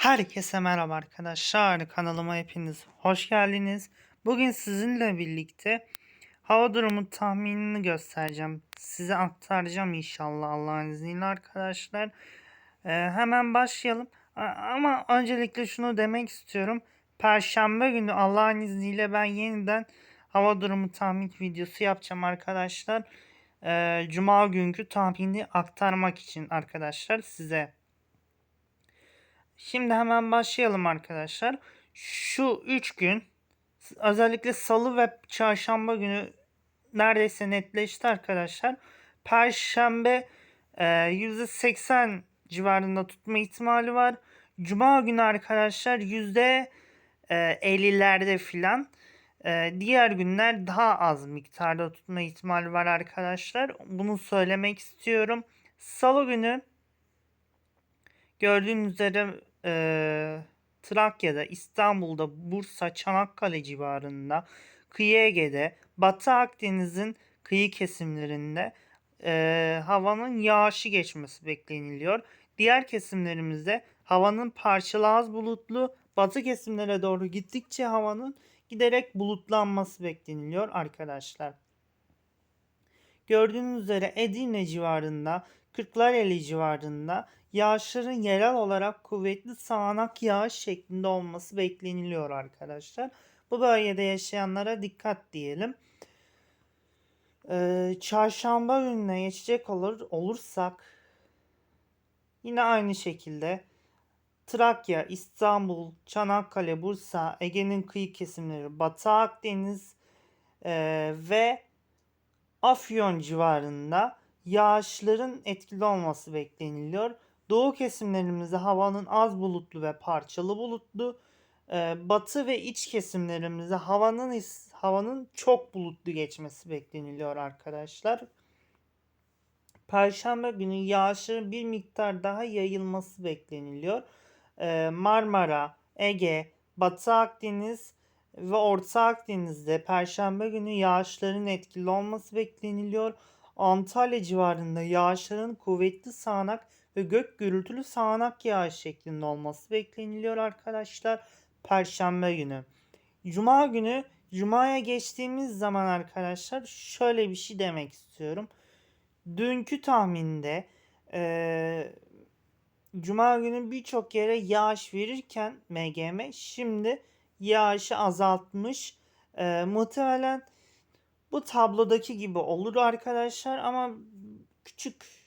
Herkese merhaba arkadaşlar. Kanalıma hepiniz hoş geldiniz. Bugün sizinle birlikte hava durumu tahminini göstereceğim. Size aktaracağım inşallah Allah'ın izniyle arkadaşlar. Ee, hemen başlayalım. Ama öncelikle şunu demek istiyorum. Perşembe günü Allah'ın izniyle ben yeniden hava durumu tahmin videosu yapacağım arkadaşlar. Ee, Cuma günkü tahmini aktarmak için arkadaşlar size. Şimdi hemen başlayalım arkadaşlar. Şu 3 gün özellikle salı ve çarşamba günü neredeyse netleşti arkadaşlar. Perşembe e, %80 civarında tutma ihtimali var. Cuma günü arkadaşlar %50'lerde filan. E, diğer günler daha az miktarda tutma ihtimali var arkadaşlar. Bunu söylemek istiyorum. Salı günü Gördüğünüz üzere eee, Trakya'da, İstanbul'da, Bursa, Çanakkale civarında, kıyı Ege'de, Batı Akdeniz'in kıyı kesimlerinde eee, havanın yağışı geçmesi bekleniliyor. Diğer kesimlerimizde havanın parçalı az bulutlu, batı kesimlere doğru gittikçe havanın giderek bulutlanması bekleniliyor arkadaşlar. Gördüğünüz üzere Edirne civarında, Kırklareli civarında yağışların yerel olarak kuvvetli sağanak yağış şeklinde olması bekleniliyor arkadaşlar. Bu bölgede yaşayanlara dikkat diyelim. Ee, çarşamba gününe geçecek olur olursak yine aynı şekilde Trakya, İstanbul, Çanakkale, Bursa, Ege'nin kıyı kesimleri, Batı Akdeniz e, ve Afyon civarında yağışların etkili olması bekleniliyor. Doğu kesimlerimizde havanın az bulutlu ve parçalı bulutlu, e, batı ve iç kesimlerimizde havanın havanın çok bulutlu geçmesi bekleniliyor arkadaşlar. Perşembe günü yağışın bir miktar daha yayılması bekleniliyor. E, Marmara, Ege, Batı Akdeniz ve Orta Akdeniz'de Perşembe günü yağışların etkili olması bekleniliyor. Antalya civarında yağışların kuvvetli sağanak ve gök gürültülü sağanak yağış şeklinde olması bekleniliyor arkadaşlar. Perşembe günü. Cuma günü Cuma'ya geçtiğimiz zaman arkadaşlar şöyle bir şey demek istiyorum. Dünkü tahminde eee Cuma günü birçok yere yağış verirken MGM şimdi yağışı azaltmış. Eee, muhtemelen bu tablodaki gibi olur arkadaşlar ama küçük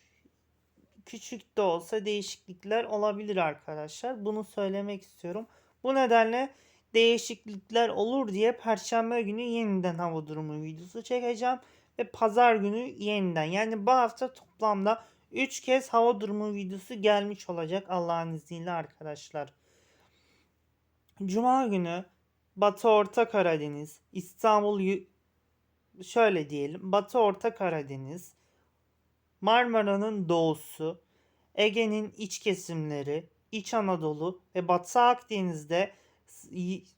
küçük de olsa değişiklikler olabilir arkadaşlar. Bunu söylemek istiyorum. Bu nedenle değişiklikler olur diye perşembe günü yeniden hava durumu videosu çekeceğim ve pazar günü yeniden. Yani bu hafta toplamda 3 kez hava durumu videosu gelmiş olacak Allah'ın izniyle arkadaşlar. Cuma günü Batı Orta Karadeniz, İstanbul şöyle diyelim. Batı Orta Karadeniz, Marmara'nın doğusu, Ege'nin iç kesimleri, İç Anadolu ve Batı Akdeniz'de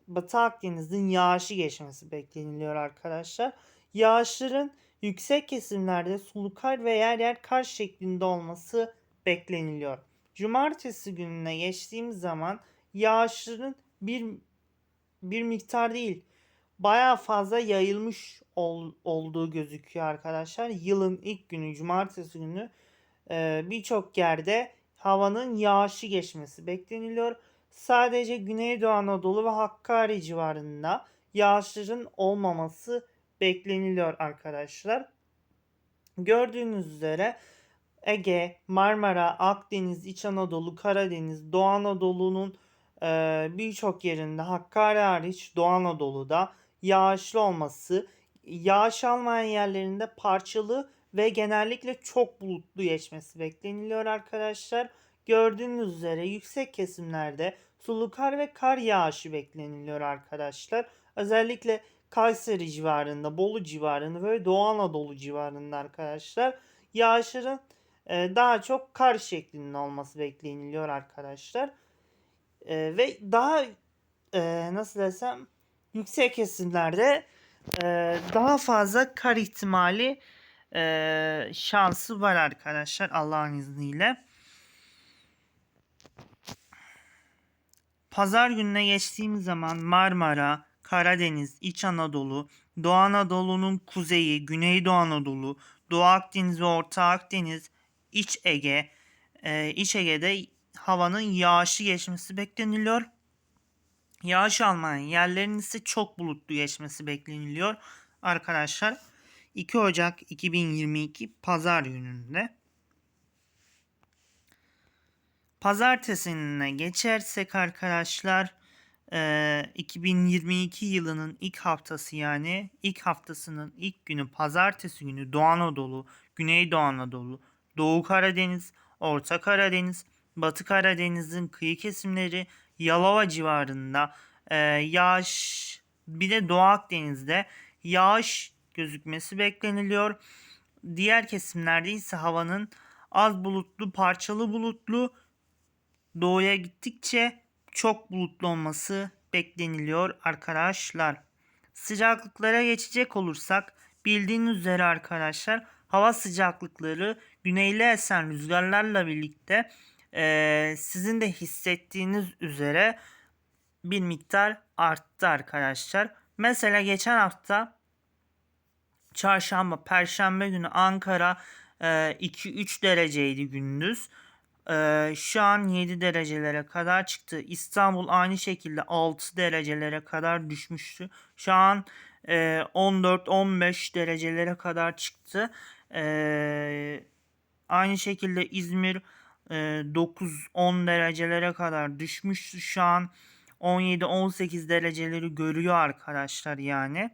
Batı Akdeniz'in yağışı geçmesi bekleniliyor arkadaşlar. Yağışların yüksek kesimlerde sulu kar ve yer yer kar şeklinde olması bekleniliyor. Cumartesi gününe geçtiğimiz zaman yağışların bir bir miktar değil baya fazla yayılmış ol- olduğu gözüküyor arkadaşlar. Yılın ilk günü cumartesi günü e, birçok yerde havanın yağışı geçmesi bekleniliyor. Sadece Güneydoğu Anadolu ve Hakkari civarında yağışların olmaması bekleniliyor arkadaşlar. Gördüğünüz üzere Ege, Marmara, Akdeniz, İç Anadolu, Karadeniz, Doğu Anadolu'nun e, birçok yerinde Hakkari hariç Doğu Anadolu'da yağışlı olması, yağış almayan yerlerinde parçalı ve genellikle çok bulutlu geçmesi bekleniliyor arkadaşlar. Gördüğünüz üzere yüksek kesimlerde sulu kar ve kar yağışı bekleniliyor arkadaşlar. Özellikle Kayseri civarında, Bolu civarında ve Doğu Anadolu civarında arkadaşlar yağışların e, daha çok kar şeklinde olması bekleniliyor arkadaşlar. E, ve daha e, nasıl desem yüksek kesimlerde e, daha fazla kar ihtimali e, şansı var arkadaşlar Allah'ın izniyle. Pazar gününe geçtiğimiz zaman Marmara, Karadeniz, İç Anadolu, Doğu Anadolu'nun kuzeyi, Güneydoğu Anadolu, Doğu Akdeniz ve Orta Akdeniz, İç Ege, e, İç Ege'de havanın yağışlı geçmesi bekleniliyor. Yağış almayan yerlerin ise çok bulutlu geçmesi bekleniliyor arkadaşlar. 2 Ocak 2022 Pazar gününde. Pazartesine geçersek arkadaşlar e, 2022 yılının ilk haftası yani ilk haftasının ilk günü pazartesi günü Doğu Anadolu, Güneydoğu Anadolu, Doğu Karadeniz, Orta Karadeniz, Batı Karadeniz'in kıyı kesimleri, Yalova civarında e, yağış bir de Doğu Akdeniz'de yağış gözükmesi bekleniliyor. Diğer kesimlerde ise havanın az bulutlu, parçalı bulutlu doğuya gittikçe çok bulutlu olması bekleniliyor arkadaşlar. Sıcaklıklara geçecek olursak bildiğiniz üzere arkadaşlar hava sıcaklıkları güneyli esen rüzgarlarla birlikte eee, sizin de hissettiğiniz üzere bir miktar arttı arkadaşlar. Mesela geçen hafta çarşamba, perşembe günü Ankara e, 2-3 dereceydi gündüz. E, şu an 7 derecelere kadar çıktı. İstanbul aynı şekilde 6 derecelere kadar düşmüştü. Şu an e, 14-15 derecelere kadar çıktı. E, aynı şekilde İzmir e, 9-10 derecelere kadar düşmüştü. Şu an 17-18 dereceleri görüyor arkadaşlar yani.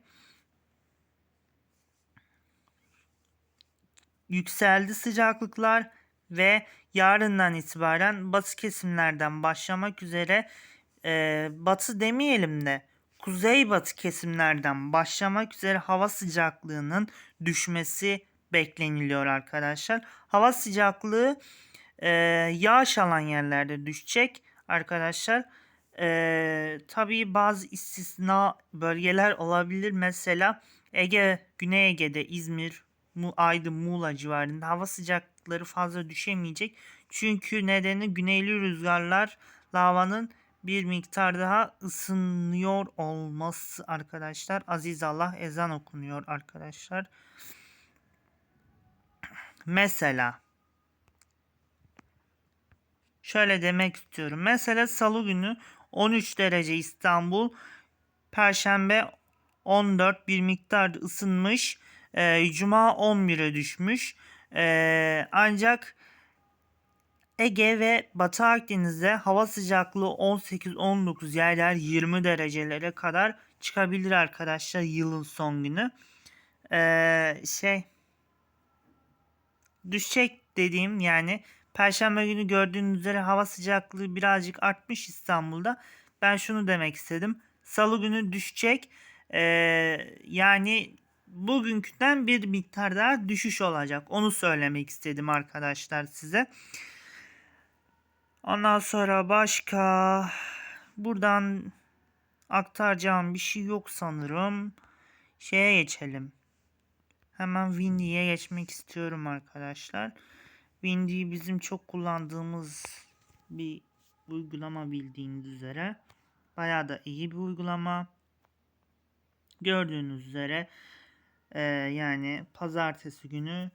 Yükseldi sıcaklıklar ve yarından itibaren batı kesimlerden başlamak üzere e, batı demeyelim de kuzeybatı kesimlerden başlamak üzere hava sıcaklığının düşmesi bekleniliyor arkadaşlar. Hava sıcaklığı e, yağış alan yerlerde düşecek arkadaşlar. E, tabii bazı istisna bölgeler olabilir. Mesela Ege, Güney Ege'de İzmir, Aydın, Muğla civarında hava sıcaklıkları fazla düşemeyecek. Çünkü nedeni güneyli rüzgarlar lavanın bir miktar daha ısınıyor olması arkadaşlar. Aziz Allah ezan okunuyor arkadaşlar. Mesela şöyle demek istiyorum. Mesela salı günü 13 derece İstanbul, Perşembe 14 bir miktar ısınmış. E, Cuma 11'e düşmüş. E, ancak Ege ve Batı Akdeniz'de hava sıcaklığı 18-19 yerler 20 derecelere kadar çıkabilir arkadaşlar yılın son günü. Ee, şey düşecek dediğim yani Perşembe günü gördüğünüz üzere hava sıcaklığı birazcık artmış İstanbul'da. Ben şunu demek istedim. Salı günü düşecek. Ee, yani bugünküden bir miktar daha düşüş olacak. Onu söylemek istedim arkadaşlar size. Ondan sonra başka buradan aktaracağım bir şey yok sanırım. Şeye geçelim. Hemen Windy'ye geçmek istiyorum arkadaşlar. Windy bizim çok kullandığımız bir uygulama bildiğiniz üzere. Bayağı da iyi bir uygulama. Gördüğünüz üzere e, yani pazartesi günü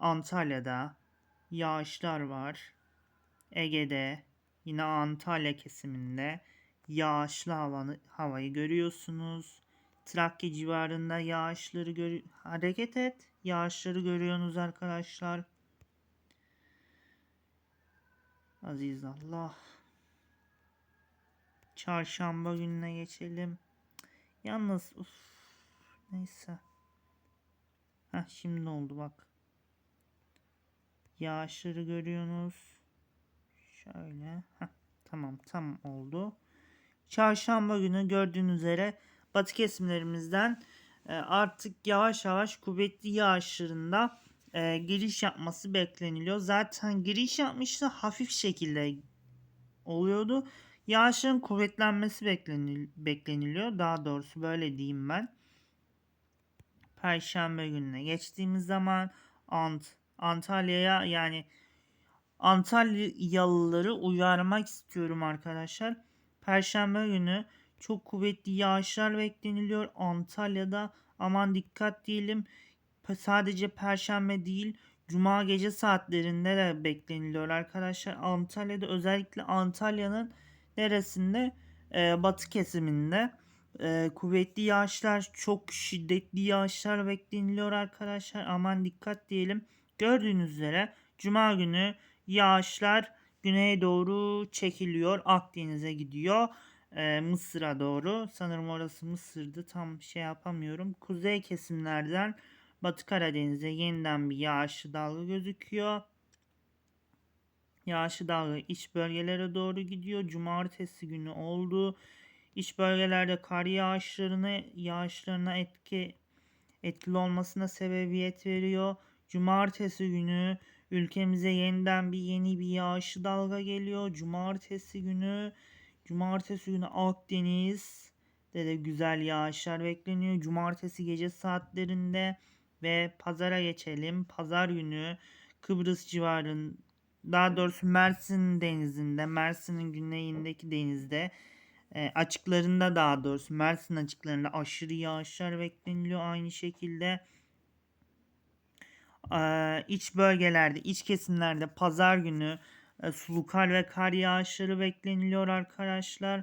Antalya'da yağışlar var. Ege'de yine Antalya kesiminde yağışlı havanı, havayı görüyorsunuz. Trakya civarında yağışları gör hareket et. Yağışları görüyorsunuz arkadaşlar. Aziz Allah. Çarşamba gününe geçelim. Yalnız uf, neyse. Heh, şimdi oldu bak. Yağışları görüyorsunuz. Şöyle. Heh, tamam tam oldu. Çarşamba günü gördüğünüz üzere batı kesimlerimizden e, artık yavaş yavaş kuvvetli yağışlarında e, giriş yapması bekleniliyor. Zaten giriş yapmıştı hafif şekilde oluyordu. Yağışın kuvvetlenmesi beklenil bekleniliyor. Daha doğrusu böyle diyeyim ben. Perşembe gününe geçtiğimiz zaman Ant Antalya'ya yani Antalyalıları uyarmak istiyorum arkadaşlar. Perşembe günü çok kuvvetli yağışlar bekleniliyor Antalya'da. Aman dikkat diyelim. Sadece perşembe değil, cuma gece saatlerinde de bekleniliyor arkadaşlar. Antalya'da özellikle Antalya'nın neresinde? Ee, batı kesiminde e, kuvvetli yağışlar, çok şiddetli yağışlar bekleniliyor arkadaşlar. Aman dikkat diyelim. Gördüğünüz üzere cuma günü yağışlar güneye doğru çekiliyor. Akdeniz'e gidiyor. Ee, Mısır'a doğru. Sanırım orası Mısır'dı. Tam şey yapamıyorum. Kuzey kesimlerden Batı Karadeniz'e yeniden bir yağışlı dalga gözüküyor. Yağışlı dalga iç bölgelere doğru gidiyor. Cumartesi günü oldu. İç bölgelerde kar yağışlarına yağışlarına etki etkili olmasına sebebiyet veriyor. Cumartesi günü ülkemize yeniden bir yeni bir yağışlı dalga geliyor. Cumartesi günü Cumartesi günü Akdeniz'de de güzel yağışlar bekleniyor. Cumartesi gece saatlerinde ve pazara geçelim. Pazar günü Kıbrıs civarın daha doğrusu Mersin denizinde, Mersin'in güneyindeki denizde e, açıklarında daha doğrusu Mersin açıklarında aşırı yağışlar bekleniliyor aynı şekilde. Ee, iç bölgelerde, iç kesimlerde pazar günü e, sulu kar ve kar yağışları bekleniliyor arkadaşlar.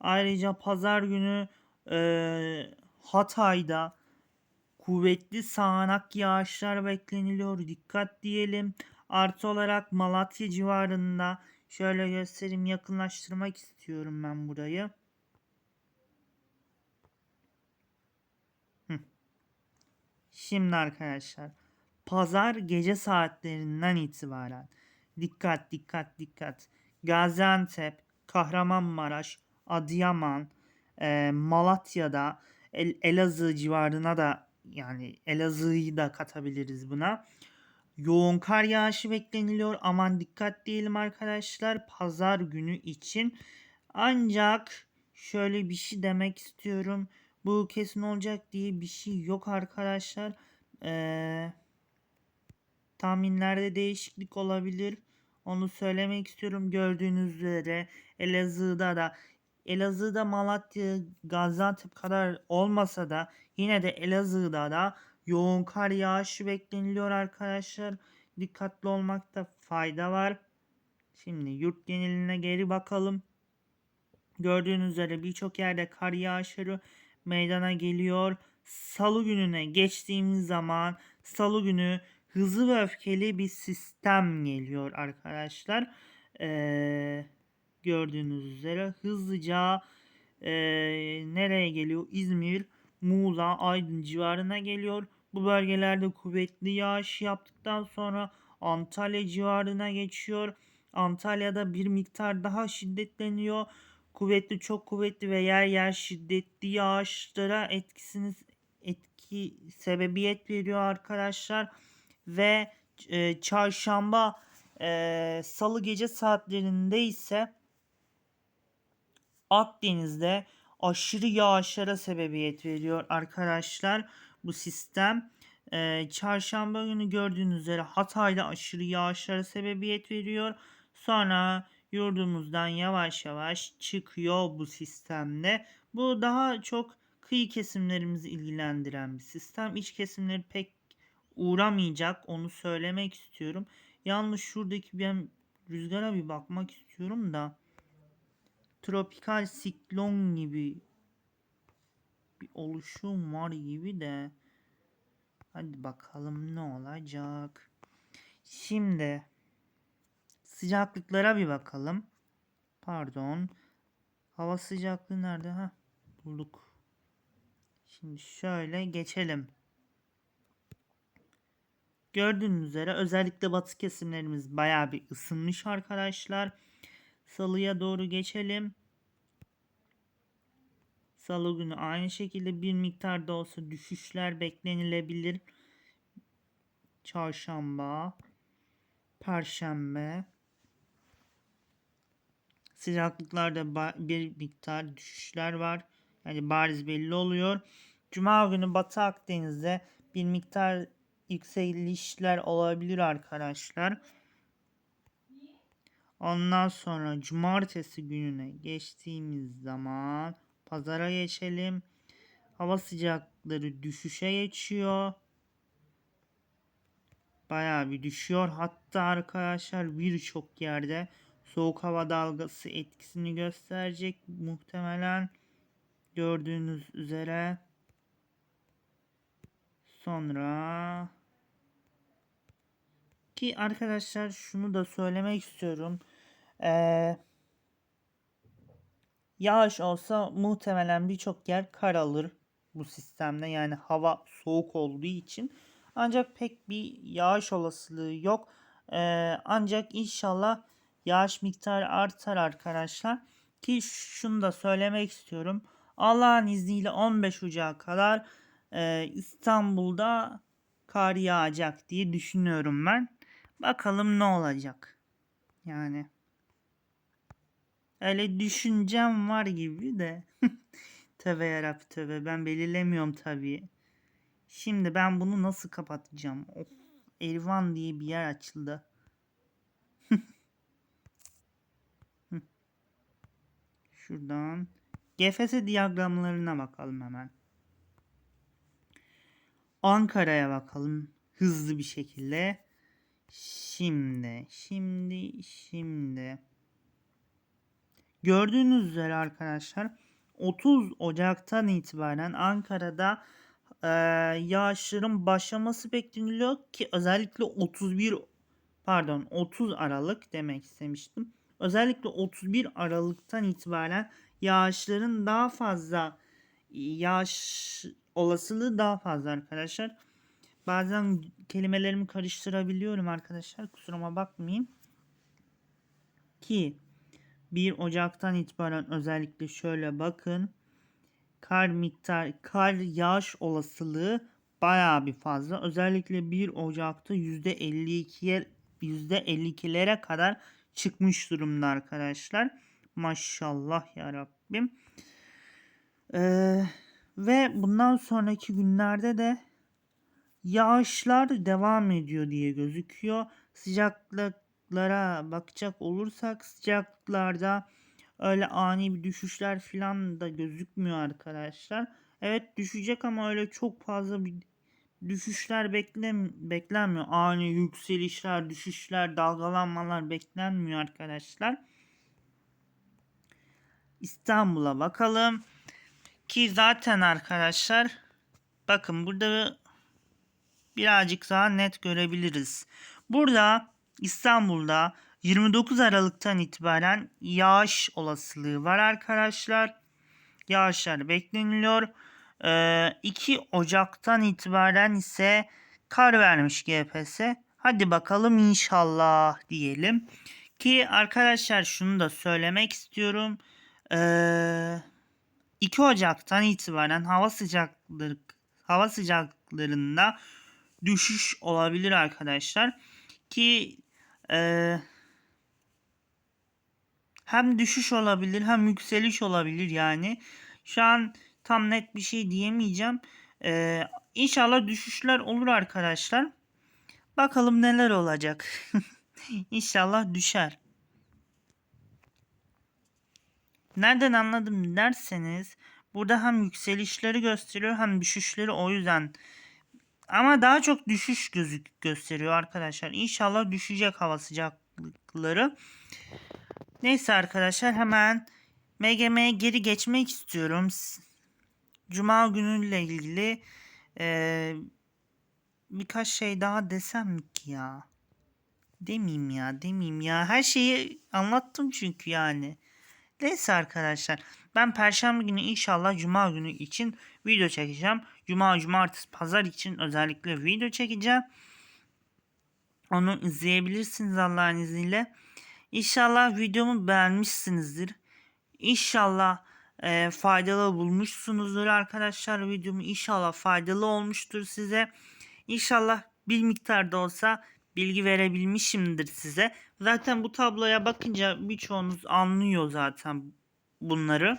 Ayrıca pazar günü e, Hatay'da kuvvetli sağanak yağışlar bekleniliyor. Dikkat diyelim. Artı olarak Malatya civarında şöyle göstereyim yakınlaştırmak istiyorum ben burayı. Şimdi arkadaşlar pazar gece saatlerinden itibaren dikkat dikkat dikkat Gaziantep, Kahramanmaraş, Adıyaman, Malatya'da El- Elazığ civarına da yani Elazığ'ı da katabiliriz buna. Yoğun kar yağışı bekleniliyor. Aman dikkat diyelim arkadaşlar pazar günü için. Ancak şöyle bir şey demek istiyorum. Bu kesin olacak diye bir şey yok arkadaşlar. Eee tahminlerde değişiklik olabilir. Onu söylemek istiyorum. Gördüğünüz üzere Elazığ'da da Elazığ'da Malatya, Gaziantep kadar olmasa da yine de Elazığ'da da yoğun kar yağışı bekleniliyor arkadaşlar. Dikkatli olmakta fayda var. Şimdi yurt geneline geri bakalım. Gördüğünüz üzere birçok yerde kar yağışları meydana geliyor. Salı gününe geçtiğimiz zaman salı günü hızlı ve öfkeli bir sistem geliyor arkadaşlar. Ee, gördüğünüz üzere hızlıca ee, nereye geliyor? İzmir, Muğla, Aydın civarına geliyor. Bu bölgelerde kuvvetli yağış yaptıktan sonra Antalya civarına geçiyor. Antalya'da bir miktar daha şiddetleniyor. Kuvvetli, çok kuvvetli ve yer yer şiddetli yağışlara etkisini etki sebebiyet veriyor arkadaşlar ve e, çarşamba e, salı gece saatlerinde ise Akdeniz'de aşırı yağışlara sebebiyet veriyor arkadaşlar bu sistem. E, çarşamba günü gördüğünüz üzere Hatay'da aşırı yağışlara sebebiyet veriyor. Sonra yurdumuzdan yavaş yavaş çıkıyor bu sistemde. Bu daha çok kıyı kesimlerimizi ilgilendiren bir sistem. İç kesimleri pek uğramayacak onu söylemek istiyorum. Yalnız şuradaki ben rüzgara bir bakmak istiyorum da tropikal siklon gibi bir oluşum var gibi de hadi bakalım ne olacak. Şimdi sıcaklıklara bir bakalım. Pardon. Hava sıcaklığı nerede? Ha bulduk. Şimdi şöyle geçelim. Gördüğünüz üzere özellikle batı kesimlerimiz baya bir ısınmış arkadaşlar. Salıya doğru geçelim. Salı günü aynı şekilde bir miktar da olsa düşüşler beklenilebilir. Çarşamba, Perşembe. Sıcaklıklarda bir miktar düşüşler var. Yani bariz belli oluyor. Cuma günü Batı Akdeniz'de bir miktar yükselişler olabilir arkadaşlar. Ondan sonra cumartesi gününe geçtiğimiz zaman pazara geçelim. Hava sıcakları düşüşe geçiyor. Bayağı bir düşüyor. Hatta arkadaşlar birçok yerde soğuk hava dalgası etkisini gösterecek muhtemelen. Gördüğünüz üzere. Sonra ki arkadaşlar şunu da söylemek istiyorum. Ee, yağış olsa muhtemelen birçok yer kar alır bu sistemde. Yani hava soğuk olduğu için. Ancak pek bir yağış olasılığı yok. Ee, ancak inşallah yağış miktarı artar arkadaşlar. Ki şunu da söylemek istiyorum. Allah'ın izniyle 15 Ocak'a kadar e, İstanbul'da kar yağacak diye düşünüyorum ben. Bakalım ne olacak. Yani öyle düşüncem var gibi de. tövbe yarabbi tövbe ben belirlemiyorum tabii. Şimdi ben bunu nasıl kapatacağım? Of, Erivan diye bir yer açıldı. Şuradan GFS diyagramlarına bakalım hemen. Ankara'ya bakalım hızlı bir şekilde. Şimdi, şimdi, şimdi. Gördüğünüz üzere arkadaşlar 30 Ocak'tan itibaren Ankara'da e, yağışların başlaması bekleniyor ki özellikle 31 pardon 30 Aralık demek istemiştim. Özellikle 31 Aralık'tan itibaren yağışların daha fazla yağış olasılığı daha fazla arkadaşlar. Bazen kelimelerimi karıştırabiliyorum arkadaşlar. Kusuruma bakmayın. Ki 1 Ocak'tan itibaren özellikle şöyle bakın. Kar miktar, kar yağış olasılığı bayağı bir fazla. Özellikle 1 Ocak'ta %52'ye %52'lere kadar çıkmış durumda arkadaşlar. Maşallah ya Rabbim. Ee, ve bundan sonraki günlerde de yağışlar devam ediyor diye gözüküyor. Sıcaklıklara bakacak olursak sıcaklıklarda öyle ani bir düşüşler falan da gözükmüyor arkadaşlar. Evet düşecek ama öyle çok fazla bir düşüşler beklem beklenmiyor. Ani yükselişler, düşüşler, dalgalanmalar beklenmiyor arkadaşlar. İstanbul'a bakalım. Ki zaten arkadaşlar bakın burada birazcık daha net görebiliriz. Burada İstanbul'da 29 Aralık'tan itibaren yağış olasılığı var arkadaşlar. Yağışlar bekleniliyor. Ee, 2 Ocak'tan itibaren ise kar vermiş GPS. Hadi bakalım inşallah diyelim. Ki arkadaşlar şunu da söylemek istiyorum. Ee, 2 Ocak'tan itibaren hava sıcaklığı hava sıcaklarında düşüş olabilir arkadaşlar. Ki e, hem düşüş olabilir hem yükseliş olabilir yani. Şu an tam net bir şey diyemeyeceğim. E, inşallah düşüşler olur arkadaşlar. Bakalım neler olacak. İnşallah düşer. Nereden anladım derseniz burada hem yükselişleri gösteriyor hem düşüşleri o yüzden ama daha çok düşüş gözük gösteriyor arkadaşlar. İnşallah düşecek hava sıcaklıkları. Neyse arkadaşlar hemen MGM'ye geri geçmek istiyorum. Cuma günüyle ilgili e, birkaç şey daha desem mi ki ya? Demeyeyim ya demeyeyim ya. Her şeyi anlattım çünkü yani. Neyse arkadaşlar. Ben perşembe günü inşallah cuma günü için video çekeceğim. Cuma, cumartesi, pazar için özellikle video çekeceğim. Onu izleyebilirsiniz Allah'ın izniyle. İnşallah videomu beğenmişsinizdir. İnşallah e, faydalı bulmuşsunuzdur arkadaşlar. Videomu inşallah faydalı olmuştur size. İnşallah bir miktar da olsa bilgi verebilmişimdir size. Zaten bu tabloya bakınca birçoğunuz anlıyor zaten bunları.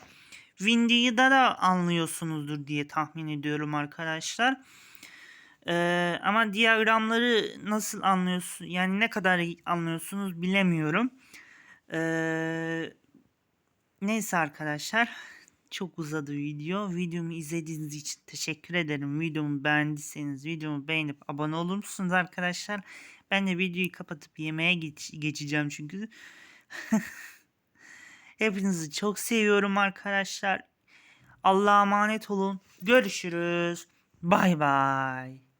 Windy'yi da da anlıyorsunuzdur diye tahmin ediyorum arkadaşlar. Ee, ama diyagramları nasıl anlıyorsun yani ne kadar anlıyorsunuz bilemiyorum. Ee, neyse arkadaşlar. Çok uzadı video. Videomu izlediğiniz için teşekkür ederim. Videomu beğendiyseniz videomu beğenip abone olur musunuz arkadaşlar? Ben de videoyu kapatıp yemeğe geç- geçeceğim çünkü. Hepinizi çok seviyorum arkadaşlar. Allah'a emanet olun. Görüşürüz. Bay bay.